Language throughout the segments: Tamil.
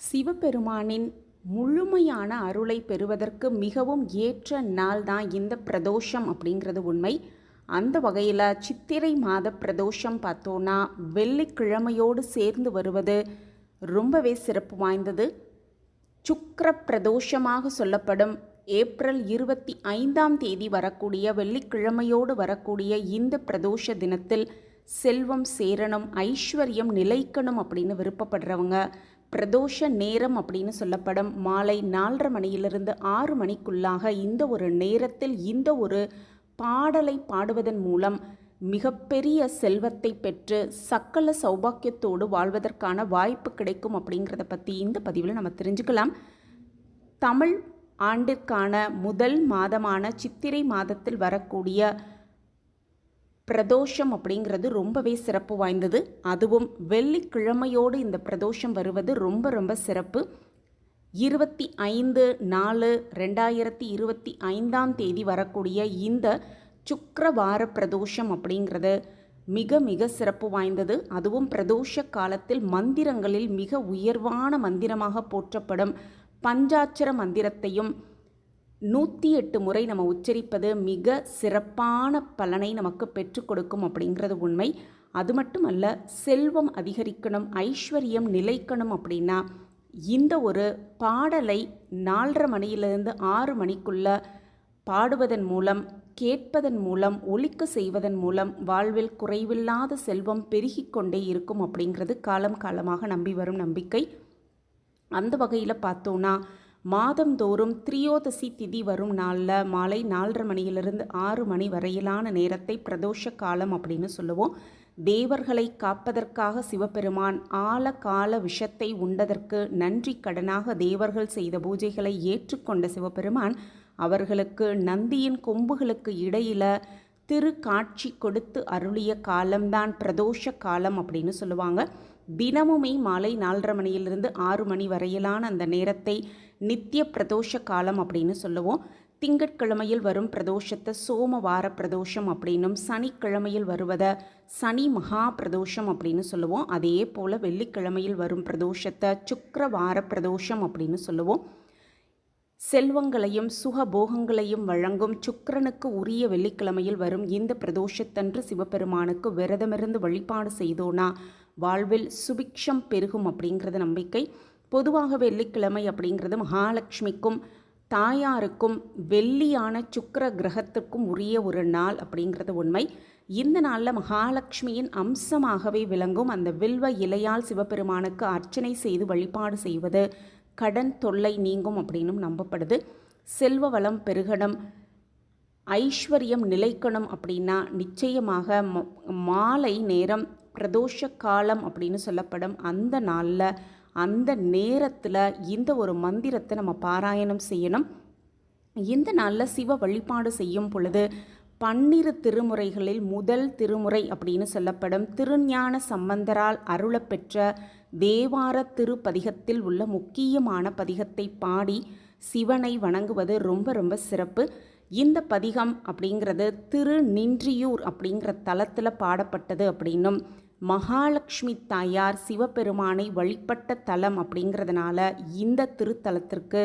சிவபெருமானின் முழுமையான அருளை பெறுவதற்கு மிகவும் ஏற்ற நாள் தான் இந்த பிரதோஷம் அப்படிங்கிறது உண்மை. அந்த வகையில் சித்திரை மாத பிரதோஷம் பார்த்தோன்னா வெள்ளிக்கிழமையோடு சேர்ந்து வருவது ரொம்பவே சிறப்பு வாய்ந்தது. சுக்கர பிரதோஷமாக சொல்லப்படும் ஏப்ரல் இருபத்தி ஐந்தாம் தேதி வரக்கூடிய வெள்ளிக்கிழமையோடு வரக்கூடிய இந்த பிரதோஷ தினத்தில் செல்வம் சேரணும் ஐஸ்வர்யம் நிலைக்கணும் அப்படின்னு விருப்பப்படுறவங்க பிரதோஷ நேரம் அப்படின்னு சொல்லப்படும். மாலை நாலரை மணியிலிருந்து ஆறு மணிக்குள்ளாக இந்த ஒரு நேரத்தில் இந்த ஒரு பாடலை பாடுவதன் மூலம் மிகப்பெரிய செல்வத்தை பெற்று சக்கல சௌபாக்கியத்தோடு வாழ்வதற்கான வாய்ப்பு கிடைக்கும் அப்படிங்கிறத பற்றி இந்த பதிவில் நம்ம தெரிஞ்சுக்கலாம். தமிழ் ஆண்டிற்கான முதல் மாதமான சித்திரை மாதத்தில் வரக்கூடிய பிரதோஷம் அப்படிங்கிறது ரொம்பவே சிறப்பு வாய்ந்தது. அதுவும் வெள்ளிக்கிழமையோடு இந்த பிரதோஷம் வருவது ரொம்ப ரொம்ப சிறப்பு. இருபத்தி ஐந்து நாலு ரெண்டாயிரத்தி இருபத்தி ஐந்தாம் தேதி வரக்கூடிய இந்த சுக்கரவார பிரதோஷம் அப்படிங்கிறது மிக மிக சிறப்பு வாய்ந்தது. அதுவும் பிரதோஷ காலத்தில் மந்திரங்களில் மிக உயர்வான மந்திரமாக போற்றப்படும் பஞ்சாட்சர மந்திரத்தையும் நூற்றி எட்டு முறை நம்ம உச்சரிப்பது மிக சிறப்பான பலனை நமக்கு பெற்றுக் கொடுக்கும் அப்படிங்கிறது உண்மை. அது மட்டுமல்ல செல்வம் அதிகரிக்கணும் ஐஸ்வர்யம் நிலைக்கணும் அப்படின்னா இந்த ஒரு பாடலை நாலரை மணியிலிருந்து ஆறு மணிக்குள்ள பாடுவதன் மூலம் கேட்பதன் மூலம் ஒலிக்க செய்வதன் மூலம் வாழ்வில் குறைவில்லாத செல்வம் பெருகிக் கொண்டே இருக்கும் அப்படிங்கிறது காலம் காலமாக நம்பி வரும் நம்பிக்கை. அந்த வகையில் பார்த்தோன்னா மாதந்தோறும் திரியோதசி திதி வரும் நாளில் மாலை நாலரை மணியிலிருந்து ஆறு மணி வரையிலான நேரத்தை பிரதோஷ காலம் அப்படின்னு சொல்லுவோம். தேவர்களை காப்பதற்காக சிவபெருமான் ஆழ கால விஷத்தை உண்டதற்கு நன்றி கடனாக தேவர்கள் செய்த பூஜைகளை ஏற்றுக்கொண்ட சிவபெருமான் அவர்களுக்கு நந்தியின் கொம்புகளுக்கு இடையில திரு காட்சி கொடுத்து அருளிய காலம்தான் பிரதோஷ காலம் அப்படின்னு சொல்லுவாங்க. தினமுமே மாலை நாலரை மணியிலிருந்து ஆறு மணி வரையிலான அந்த நேரத்தை நித்திய பிரதோஷ காலம் அப்படின்னு சொல்லுவோம். திங்கட்கிழமையில் வரும் பிரதோஷத்தை சோமவார பிரதோஷம் அப்படின்னும் சனிக்கிழமையில் வருவதை சனி மகா பிரதோஷம் அப்படின்னு சொல்லுவோம். அதே போல் வெள்ளிக்கிழமையில் வரும் பிரதோஷத்தை சுக்கரவார பிரதோஷம் அப்படின்னு சொல்லுவோம். செல்வங்களையும் சுகபோகங்களையும் வழங்கும் சுக்கரனுக்கு உரிய வெள்ளிக்கிழமையில் வரும் இந்த பிரதோஷத்தன்று சிவபெருமானுக்கு விரதமிருந்து வழிபாடு செய்தோனா வாழ்வில் சுபிக்ஷம் பெருகும் அப்படிங்கிறது நம்பிக்கை. பொதுவாக வெள்ளிக்கிழமை அப்படிங்கிறது மகாலட்சுமிக்கும் தாயாருக்கும் வெள்ளியான சுக்கர கிரகத்துக்கும் உரிய ஒரு நாள் அப்படிங்கிறது உண்மை. இந்த நாளில் மகாலட்சுமியின் அம்சமாகவே விளங்கும் அந்த வில்வ இலையால் சிவபெருமானுக்கு அர்ச்சனை செய்து வழிபாடு செய்வது கடன் தொல்லை நீங்கும் அப்படின்னும் நம்பப்படுது. செல்வ வளம் பெருகணும் ஐஸ்வர்யம் நிலைக்கணும் அப்படின்னா நிச்சயமாக மாலை நேரம் பிரதோஷ காலம் அப்படின்னு சொல்லப்படும் அந்த நாளில் அந்த நேரத்தில் இந்த ஒரு மந்திரத்தை நம்ம பாராயணம் செய்யணும். இந்த நாளில் சிவ வழிபாடு செய்யும் பொழுது பன்னிரு திருமுறைகளில் முதல் திருமுறை அப்படின்னு சொல்லப்படும் திருஞான சம்பந்தரால் அருளப்பெற்ற தேவார திருப்பதிகத்தில் உள்ள முக்கியமான பதிகத்தை பாடி சிவனை வணங்குவது ரொம்ப ரொம்ப சிறப்பு. இந்த பதிகம் அப்படிங்கிறது திரு நின்றியூர் அப்படிங்கிற தலத்தில் பாடப்பட்டது அப்படின்னும் மகாலட்சுமி தாயார் சிவபெருமானை வழிபட்ட தலம் அப்படிங்கிறதுனால இந்த திருத்தலத்திற்கு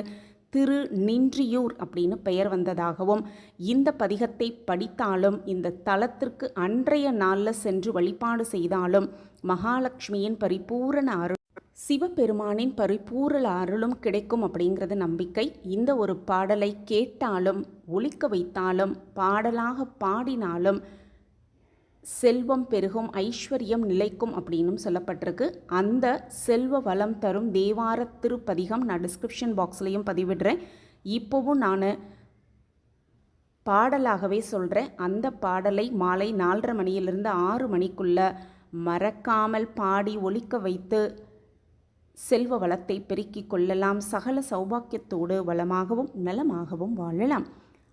திரு நின்றியூர் அப்படின்னு பெயர் வந்ததாகவும் இந்த பதிகத்தை படித்தாலும் இந்த தலத்திற்கு அன்றைய நாளில் சென்று வழிபாடு செய்தாலும் மகாலட்சுமியின் பரிபூரண அருள் சிவபெருமானின் பரிபூரண அருளும் கிடைக்கும் அப்படிங்கிறது நம்பிக்கை. இந்த ஒரு பாடலை கேட்டாலும் ஒழிக்க வைத்தாலும் பாடலாக பாடினாலும் செல்வம் பெருகும் ஐஸ்வர்யம் நிலைக்கும் அப்படின்னும் சொல்லப்பட்டிருக்கு. அந்த செல்வ வளம் தரும் தேவார திருப்பதிகம் நான் டிஸ்கிரிப்ஷன் பாக்ஸ்லேயும் பதிவிடுறேன். இப்போவும் நான் பாடலாகவே சொல்கிறேன் அந்த பாடலை மாலை நாலரை மணியிலிருந்து ஆறு மணிக்குள்ள மறக்காமல் பாடி ஒழிக்க வைத்து செல்வ வளத்தை பெருக்கிக் கொள்ளலாம். சகல சௌபாக்கியத்தோடு வளமாகவும் நலமாகவும் வாழலாம்.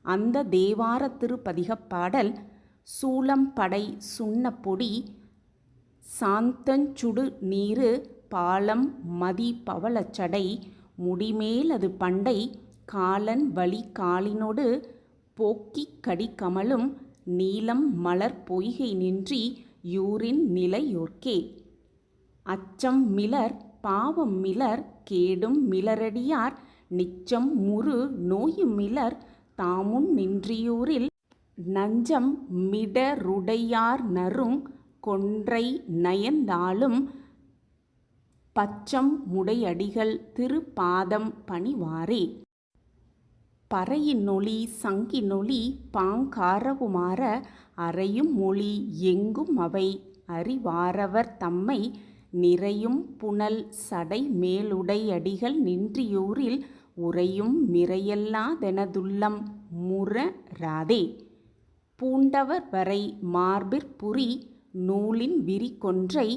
அந்த தேவார திருப்பதிக பாடல் சூளம்படை சுண்ணப்பொடி சுண்ண பொடி சாந்தஞ்சுடு நீரு பாலம் மதி பவளச்சடை முடிமேல் அது பண்டை காலன் வழி காலினொடு போக்கிக் கடி கமலும் நீலம் மலர் பொய்கை நின்றி யூரின் நிலையோர்க்கே அச்சம் மிலர் பாவம் மிலர் கேடும் மிலரடியார் நிச்சம் முறு நோயும் மிலர் தாமுன் நின்றியூரில் நஞ்சம் மிடருடையார் நறுங் கொன்றை நயந்தாலும் பச்சம் முடையடிகள் திருப்பாதம் பணிவாரே. பறையினொளி சங்கினொளி பாங்காரவுமாற அறையும் மொழி எங்கும் அவை அறிவாரவர் தம்மை நிறையும் புனல் சடை மேலுடையடிகள் நின்றியூரில் உறையும் மிறையல்லாதெனதுள்ளம் முரராதே பூண்டவர் வரை மார்பிற்புரி நூலின் விரிகொன்றை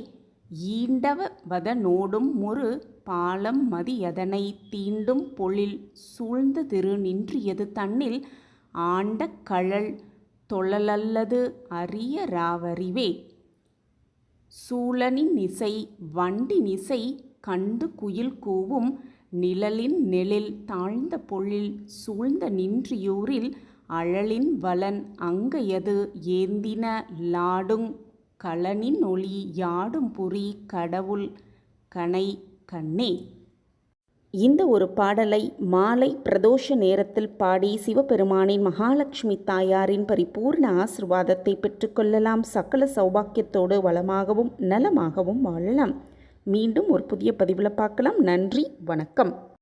ஈண்டவ வதனோடும் ஒரு பாலம் மதியதனை தீண்டும் பொழில் சூழ்ந்த திரு நின்றியது தன்னில் ஆண்ட கழல் தொழலல்லது நிசை வண்டி வண்டினிசை கண்டு குயில் கூவும் நிழலின் நெழில் தாழ்ந்த பொழில் சூழ்ந்த நின்றியூரில் அழலின் வளன் அங்கையது ஏந்தின லாடுங் களனின் ஒளி யாடும் புரி கடவுள் கனை கண்ணே. இந்த ஒரு பாடலை மாலை பிரதோஷ நேரத்தில் பாடி சிவபெருமானின் மகாலட்சுமி தாயாரின் பரிபூர்ண ஆசிர்வாதத்தை பெற்றுக்கொள்ளலாம் சகல சௌபாக்கியத்தோடு வளமாகவும் நலமாகவும் வாழலாம். மீண்டும் ஒரு புதிய பதிவில் பார்க்கலாம். நன்றி வணக்கம்.